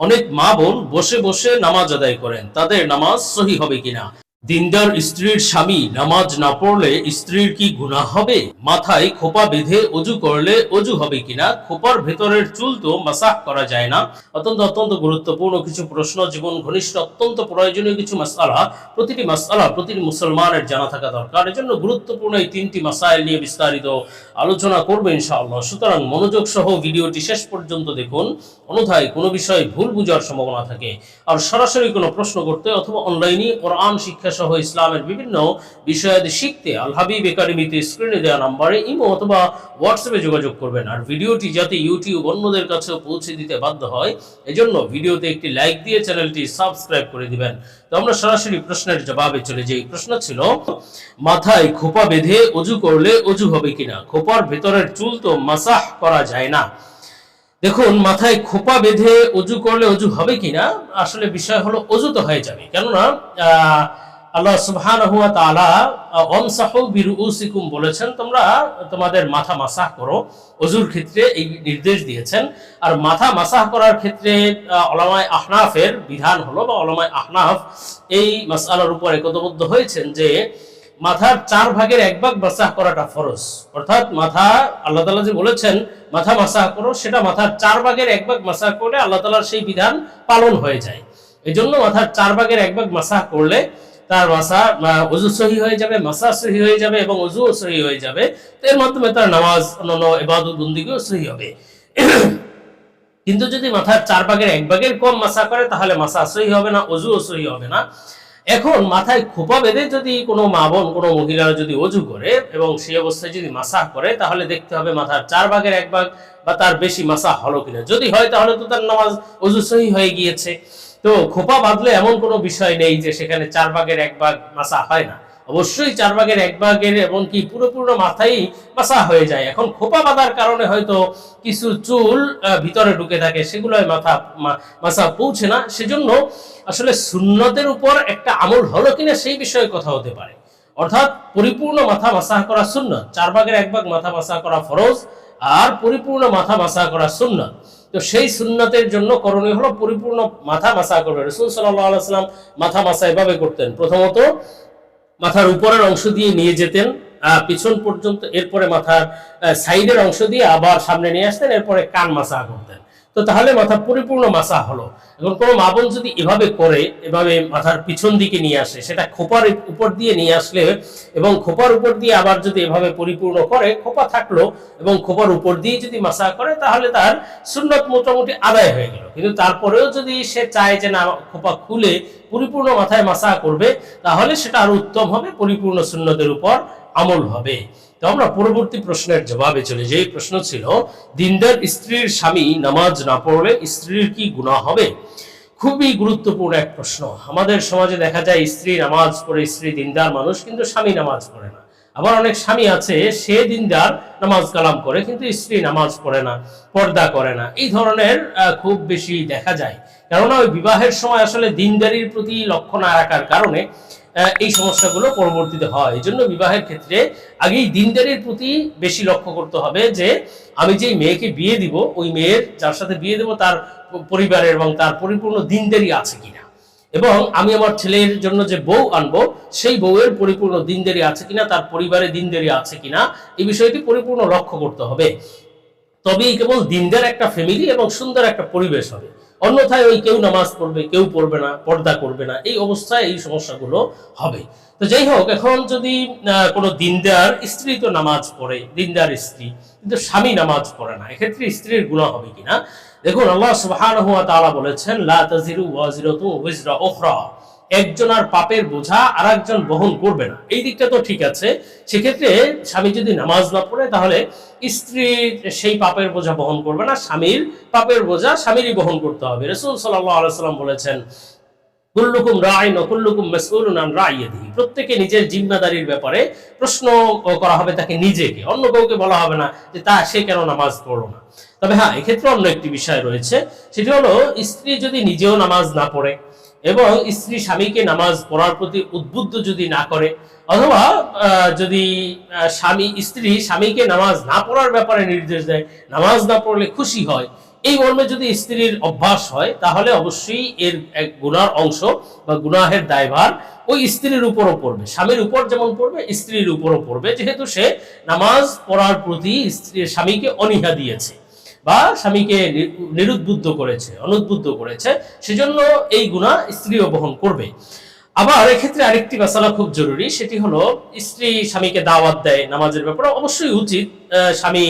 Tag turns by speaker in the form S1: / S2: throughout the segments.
S1: অনেক মা বোন বসে বসে নামাজ আদায় করেন। তাদের নামাজ সহি হবে কিনা? দিনদার স্ত্রীর স্বামী নামাজ না পড়লে স্ত্রীর কি গুনাহ হবে? মাথায় খোপা বেঁধে অজু করলে অজু হবে কিনা? খোপার ভেতরের চুল তো মাসাহ করা যায় না। অত্যন্ত অত্যন্ত গুরুত্বপূর্ণ কিছু প্রশ্ন, জীবন ঘনিষ্ঠ, অত্যন্ত প্রয়োজনীয় কিছু মাসালা। প্রতিটি মাসালা প্রতিটি মুসলমানের জানা থাকা দরকার। এজন্য গুরুত্বপূর্ণ এই তিনটি মাসাইল নিয়ে বিস্তারিত আলোচনা করব ইনশাআল্লাহ। সুতরাং মনোযোগ সহ ভিডিওটি শেষ পর্যন্ত দেখুন। অন্যথায় কোনো বিষয়ে ভুল বুঝার সম্ভাবনা থাকে। আর সরাসরি কোনো প্রশ্ন করতে অথবা অনলাইনে কোরআন শিক্ষা সহ ইসলামের বিভিন্ন বিষয়াদি শিখতে আল হাবিব একাডেমিতে স্ক্রিনে দেওয়া নাম্বারে ইমো অথবা হোয়াটসঅ্যাপে যোগাযোগ করবেন। আর ভিডিওটি যাতে ইউটিউব অন্যদের কাছেও পৌঁছে দিতে বাধ্য হয়, এজন্য ভিডিওতে একটি লাইক দিয়ে চ্যানেলটি সাবস্ক্রাইব করে দিবেন। তো আমরা সরাসরি প্রশ্নের জবাবে চলে যাই। প্রশ্ন ছিল, মাথায় খোপা বেঁধে অজু করলে অজু হবে কিনা? খোপার ভেতরের চুল তো মাসাহ করা যায় না। দেখুন, মাথায় খোপা বেঁধে অজু করলে অজু হবে কিনা? আসলে বিষয় হলো অজু তো হয়ে যাবে। কেননা আল্লাহ সুবহানাহু ওয়া তাআলা অমসাহু বলেছেন তোমরা তোমাদের মাথা মাসাহ করো। অজুর ক্ষেত্রে এই নির্দেশ দিয়েছেন। আর মাথা মাসাহ করার ক্ষেত্রে আহ, আহনাফের বিধান হলো বা ওলামায়ে আহনাফ এই মাসআলার উপর একতবদ্ধ হয়েছেন যে মাথার চার ভাগের এক ভাগ মাসাহ করাটা ফরজ। অর্থাৎ মাথা আল্লাহ তালা যে বলেছেন মাথা মাসাহ করো সেটা মাথার চার ভাগের এক ভাগ মাসাহ করলে আল্লাহ তালার সেই বিধান পালন হয়ে যায়। এই জন্য মাথার চার ভাগের এক ভাগ মাসাহ করলে তার মাসা অজু সহি হয়ে যাবে, মাসা সহি হয়ে যাবে এবং অজুও সহি হয়ে যাবে। এর মাধ্যমে তার নামাজ, অন্যান্য এবাদত বন্দিকেও সহি হবে। কিন্তু যদি মাথার চার ভাগের এক ভাগের কম মাসা করে, তাহলে মাসা সহি হবে না অজুও সহি হবে না। এখন মাথায় খোপা বেঁধে যদি কোনো মা বোন, কোনো মহিলা যদি অজু করে এবং সেই অবস্থায় যদি মাসা করে, তাহলে দেখতে হবে মাথার চার ভাগের এক ভাগ বা তার বেশি মাসা হলো কিনা। যদি হয়, তাহলে তো তার নামাজ অজু সহি হয়ে গিয়েছে। তো খোপা বাঁধলে এমন কোনো বিষয় নেই যে সেখানে চার ভাগের এক ভাগ মাসা হয় না। অবশ্যই চার ভাগের এক ভাগের এমনকি পুরোপুরো মাথায় মাসা হয়ে যায়। এখন খোপা বাঁধার কারণে হয়তো কিছু চুল ভিতরে ঢুকে থাকে, সেগুলোয় মাথা মাসা পৌঁছে না। সেজন্য আসলে সুন্নতের উপর একটা আমল হলো কিনা সেই বিষয়ে কথা হতে পারে। অর্থাৎ পরিপূর্ণ মাথা মাসাহ করা সুন্নত, চার ভাগের এক ভাগ মাথা মাসাহ করা ফরজ আর পরিপূর্ণ মাথা মাসা করা সুন্না তো সেই সুন্নাতের জন্য করণীয় হলো পরিপূর্ণ মাথা মাসা করবে। রসুল সাল্লাম মাথা মাসা এভাবে করতেন। প্রথমত, মাথার উপরের অংশ দিয়ে নিয়ে যেতেন পিছন পর্যন্ত, এরপরে মাথার সাইডের অংশ দিয়ে আবার সামনে নিয়ে আসতেন, এরপরে কান মাসা করতেন। তো তাহলে মাথা পরিপূর্ণ মাসা হলো। এখন কোনো মা বোন যদি এভাবে করে এভাবে মাথার পিছন দিকে নিয়ে আসে, সেটা খোপার উপর দিয়ে নিয়ে আসলে এবং খোপার উপর দিয়ে আবার যদি এভাবে পরিপূর্ণ করে, খোপা থাকল এবং খোপার উপর দিয়ে যদি মাসা করে, তাহলে তার সুন্নত মোটামুটি আদায় হয়ে গেল। কিন্তু তারপরেও যদি সে চায় যে না, খোপা খুলে পরিপূর্ণ মাথায় মাসা করবে, তাহলে সেটা আরও উত্তম হবে, পরিপূর্ণ সুন্নতের উপর আমল হবে। তো আমরা পরবর্তী প্রশ্নের জবাবে চলে যাই। প্রশ্ন ছিল, দিনদার স্ত্রীর স্বামী নামাজ না পড়লে স্ত্রীর কি গুনাহ হবে? খুবই গুরুত্বপূর্ণ এক প্রশ্ন। আমাদের সমাজে দেখা যায়, স্ত্রী নামাজ পড়ে, স্ত্রী দিনদার মানুষ, কিন্তু স্বামী নামাজ পড়ে না। আবার অনেক স্বামী আছে, সে দিনদার নামাজ কালাম করে, কিন্তু স্ত্রী নামাজ পড়ে না, পর্দা করে না। এই ধরনের খুব বেশি দেখা যায়। কেননা ওই বিবাহের সময় আসলে দিনদারির প্রতি লক্ষ্য না রাখার কারণে এই সমস্যাগুলো পরবর্তীতে হয়। এই জন্য বিবাহের ক্ষেত্রে আগেই দিনদারির প্রতি বেশি লক্ষ্য করতে হবে যে, আমি যেই মেয়েকে বিয়ে দিব, ওই মেয়ের যার সাথে বিয়ে দেব তার পরিবারের এবং তার পরিপূর্ণ দিনদারি আছে কিনা। এবং আমি আমার ছেলের জন্য যে বউ আনব, সেই বউয়ের পরিপূর্ণ দিনদারি আছে কিনা, তার পরিবারে দিনদারি আছে কিনা, এই বিষয়টি পরিপূর্ণ লক্ষ্য করতে হবে। তবেই কেবল দিনদার একটা ফ্যামিলি এবং সুন্দর একটা পরিবেশ হবে। অন্যথায় ওই কেউ নামাজ পড়বে, কেউ পড়বে না, পর্দা করবে না, এই অবস্থায় এই সমস্যাগুলো হবে। তো যাই হোক, এখন যদি কোনো দিনদার স্ত্রী তো নামাজ পড়ে, দিনদার স্ত্রী, কিন্তু স্বামী নামাজ পড়ে না, এক্ষেত্রে স্ত্রীর গুণা হবে কিনা? দেখুন, আল্লাহ তাআলা বলেছেন, লা তাজিরু ওয়াজিরাতু ওয়িজরা উখরা একজনের পাপের বোঝা আর একজন বহন করবে না। এই দিকটা তো ঠিক আছে। সেক্ষেত্রে স্বামী যদি নামাজ না পড়ে, তাহলে স্ত্রী সেই পাপের বোঝা বহন করবে না, স্বামীর পাপের বোঝা স্বামীরই বহন করতে হবে। রসুল আলাইসাল্লাম বলেছেন, কুল্লুকুম রাইন ও কুল্লুকুম মাসউলুন আন রাইয়াতিহি। প্রত্যেকে নিজের জিম্মাদারির ব্যাপারে প্রশ্ন করা হবে তাকে নিজেকে, অন্য কাউকে বলা হবে না যে, তা সে কেন নামাজ পড়ল না? তবে হ্যাঁ এক্ষেত্রে অন্য একটি বিষয় রয়েছে। সেটি হলো, স্ত্রী যদি নিজেও নামাজ না পড়ে এবং স্ত্রী স্বামীকে নামাজ পড়ার প্রতি উদ্বুদ্ধ যদি না করে, অথবা যদি স্বামী, স্ত্রী স্বামীকে নামাজ না পড়ার ব্যাপারে নির্দেশ দেয়, নামাজ না পড়লে খুশি হয়, এই মর্মে যদি স্ত্রীর অভ্যাস হয়, তাহলে অবশ্যই এর এক গুনার অংশ বা গুনাহের দায়ভার ওই স্ত্রীর উপরও পড়বে। স্বামীর উপর যেমন পড়বে, স্ত্রীর উপরও পড়বে, যেহেতু সে নামাজ পড়ার প্রতি স্ত্রীর স্বামীকে অনীহা দিয়েছে। বা স্বামীকে নিরুদ্বুদ্ধ করেছে, অনুদ্বুদ্ধ করেছে, সেজন্য এই গুণা স্ত্রীও বহন করবে। আবার এক্ষেত্রে আরেকটি মশালা খুব জরুরি, সেটি হলো স্ত্রী স্বামীকে দাওয়াত দেয় নামাজের ব্যাপারে, অবশ্যই উচিত স্বামী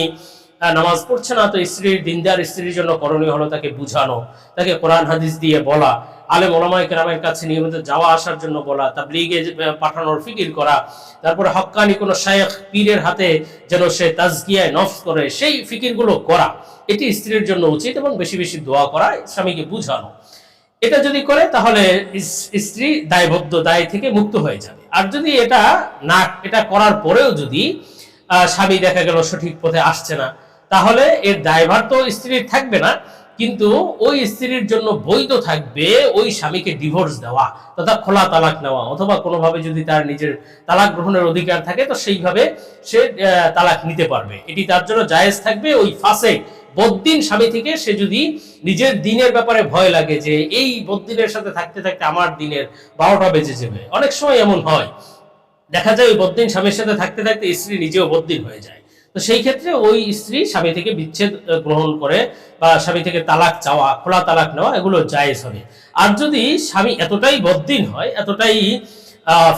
S1: নামাজ পড়ছে না, তো স্ত্রীর দিনদার স্ত্রীর জন্য করণীয় হলো তাকে বুঝানো, তাকে কোরআন হাদিস দিয়ে বলা। আলেম ওলামায় কেরামের কাছে নিয়মিত যাওয়া আসার জন্য বলা, তাবলিগে পাঠানোর ফিকির করা, তারপরে হক্কানি কোনো শায়েখ পীরের হাতে যেন সে তাজকিয়ায় নফ করে, সেই ফিকিরগুলো করা, এটি স্ত্রীর জন্য উচিত এবং বেশি বেশি দোয়া করা, স্বামীকে বুঝানো। এটা যদি করে তাহলে স্ত্রী দায়বদ্ধ, দায় থেকে মুক্ত হয়ে যাবে। আর যদি এটা না, এটা করার পরেও যদি স্বামী দেখা গেল সঠিক পথে আসছে না, তাহলে এর দায়ভার তো স্ত্রীর থাকবে না কিন্তু ওই স্ত্রীর জন্য বৈধ থাকবে ওই স্বামীকে ডিভোর্স দেওয়া, তথা খোলা তালাক নেওয়া, অথবা কোনোভাবে যদি তার নিজের তালাক গ্রহণের অধিকার থাকে, তো সেইভাবে সে তালাক নিতে পারবে। এটি তার জন্য জায়েজ থাকবে ওই ফাঁসে। বদ্দিন স্বামী থেকে সে যদি নিজের দিনের ব্যাপারে ভয় লাগে যে এই বদ্দিনের সাথে থাকতে থাকতে আমার দিনের বারোটা বেজে যাবে। অনেক সময় এমন হয়। দেখা যায় ওই বদ্দিন স্বামীর সাথে থাকতে থাকতে স্ত্রী নিজেও বদ্দিন হয়ে যায়। তো সেই ক্ষেত্রে ওই স্ত্রী স্বামী থেকে বিচ্ছেদ গ্রহণ করে বা স্বামী থেকে তালাক চাওয়া, খোলা তালাক নেওয়া, এগুলো জায়েজ হবে। আর যদি স্বামী এতটাই বদ্দিন হয়, এতটাই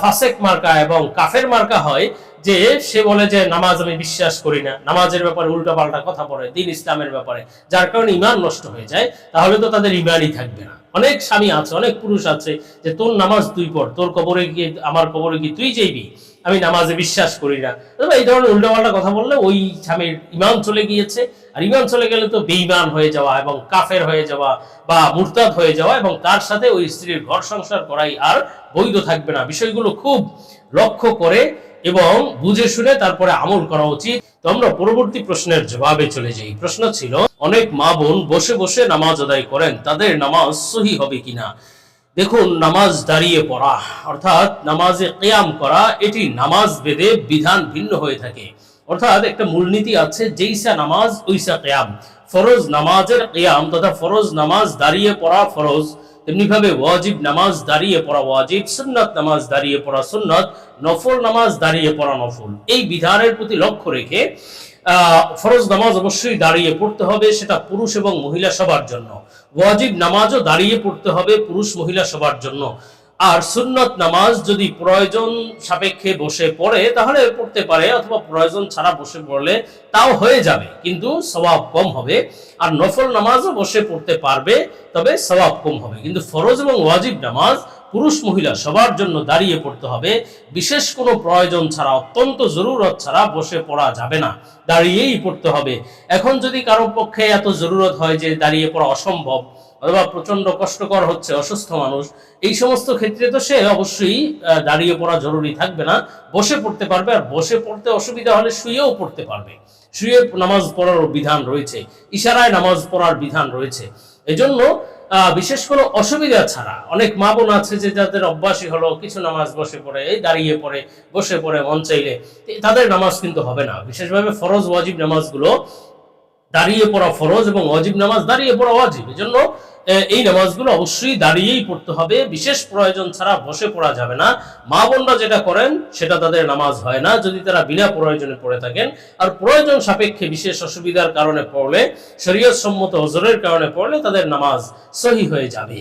S1: ফাসেক মার্কা এবং কাফের মার্কা হয় যে সে বলে যে নামাজ আমি বিশ্বাস করি না, নামাজের ব্যাপারে উল্টা পাল্টা কথা বলে, দিন ইসলামের ব্যাপারে, যার কারণে ইমান নষ্ট হয়ে যায়, তাহলে তো তাদের ইমানই থাকবে না। অনেক স্বামী আছে, অনেক পুরুষ আছে যে তোর নামাজ তুই পড়, তোর কবরে গিয়ে, আমার কবরে গিয়ে তুই যাইবি আমি নামাজে বিশ্বাস করি না। এই ধরনের উল্টাপাল্টা কথা বললে ওই স্বামীর ইমান চলে গিয়েছে। আর ইমান চলে গেলে তো বেঈমান হয়ে যাওয়া এবং কাফের হয়ে যাওয়া বা মুরতাদ হয়ে যাওয়া এবং তার সাথে ওই স্ত্রীর ঘর সংসার করাই আর বৈধ থাকবে না। বিষয়গুলো খুব লক্ষ্য করে এবং বুঝে শুনে তারপরে আমল করা উচিত। তো আমরা পরবর্তী প্রশ্নের জবাবে চলে যাই। প্রশ্ন ছিল, অনেক মা বোন বসে বসে নামাজ আদায় করেন, তাদের নামাজ সহি হবে কিনা? দেখুন নামাজ দাঁড়িয়ে পড়া অর্থাৎ নামাজে কেয়াম করা এটি নামাজ বেদে বিধান ভিন্ন হয়ে থাকে। অর্থাৎ একটা মূলনীতি আছে যেইসা নামাজ ওইসা কেয়াম। ফরজ নামাজের কেয়াম তথা ফরজ নামাজ দাঁড়িয়ে পড়া ফরজ তেমনি ভাবে ওয়াজিব নামাজ দাঁড়িয়ে পড়া ওয়াজিব সুন্নত নামাজ দাঁড়িয়ে পড়া সুন্নাত নফল নামাজ দাঁড়িয়ে পড়া নফল। এই বিধানের প্রতি লক্ষ্য রেখে আহ, ফরজ নামাজ অবশ্যই দাঁড়িয়ে পড়তে হবে সেটা পুরুষ এবং মহিলা সবার জন্য। ওয়াজিব নামাজও দাঁড়িয়ে পড়তে হবে পুরুষ মহিলা সবার জন্য। আর সুন্নত নামাজ যদি প্রয়োজন সাপেক্ষে বসে পড়ে, তাহলে পড়তে পারে, অথবা প্রয়োজন ছাড়া বসে পড়লে তাও হয়ে যাবে, কিন্তু স্বভাব কম হবে। আর নফল নামাজও বসে পড়তে পারবে, তবে স্বভাব কম হবে। কিন্তু ফরজ এবং ওয়াজিব নামাজ পুরুষ মহিলা সবার জন্য দাঁড়িয়ে পড়তে হবে। বিশেষ কোনো প্রয়োজন ছাড়া, অত্যন্ত জরুরত ছাড়া বসে পড়া যাবে না। দাঁড়িয়েই পড়তে হবে। এখন যদি কারও পক্ষে এত জরুরত হয় যে দাঁড়িয়ে পড়া অসম্ভব অথবা প্রচণ্ড কষ্টকর হচ্ছে, অসুস্থ মানুষ, এই সমস্ত ক্ষেত্রে তো সে অবশ্যই দাঁড়িয়ে পড়া জরুরি থাকবে না। বসে পড়তে পারবে আর বসে পড়তে অসুবিধা হলে শুয়েও পড়তে পারবে। শুয়ে নামাজ পড়ার বিধান রয়েছে। ইশারায় নামাজ পড়ার বিধান রয়েছে। এজন্য বিশেষ কোনো অসুবিধা ছাড়া অনেক মা বোন আছে যে যাদের অভ্যাসই হলো কিছু নামাজ বসে পড়ে, এই দাঁড়িয়ে পড়ে, বসে পড়ে, মন চাইলে তাদের নামাজ কিন্তু হবে না। বিশেষভাবে ফরজ, ওয়াজিব নামাজগুলো দাঁড়িয়ে পড়া ফরজ এবং অজীব নামাজ দাঁড়িয়ে পড়া অজীব এজন্য জন্য এই নামাজগুলো অবশ্যই দাঁড়িয়েই পড়তে হবে। বিশেষ প্রয়োজন ছাড়া বসে পড়া যাবে না। মা বোনরা যেটা করেন, সেটা তাদের নামাজ হয় না। যদি তারা বিনা প্রয়োজনে পড়ে থাকেন, আর প্রয়োজন সাপেক্ষে বিশেষ অসুবিধার কারণে পড়লে শরীয়ত সম্মত হজরের কারণে পড়লে তাদের নামাজ সহি হয়ে যাবে।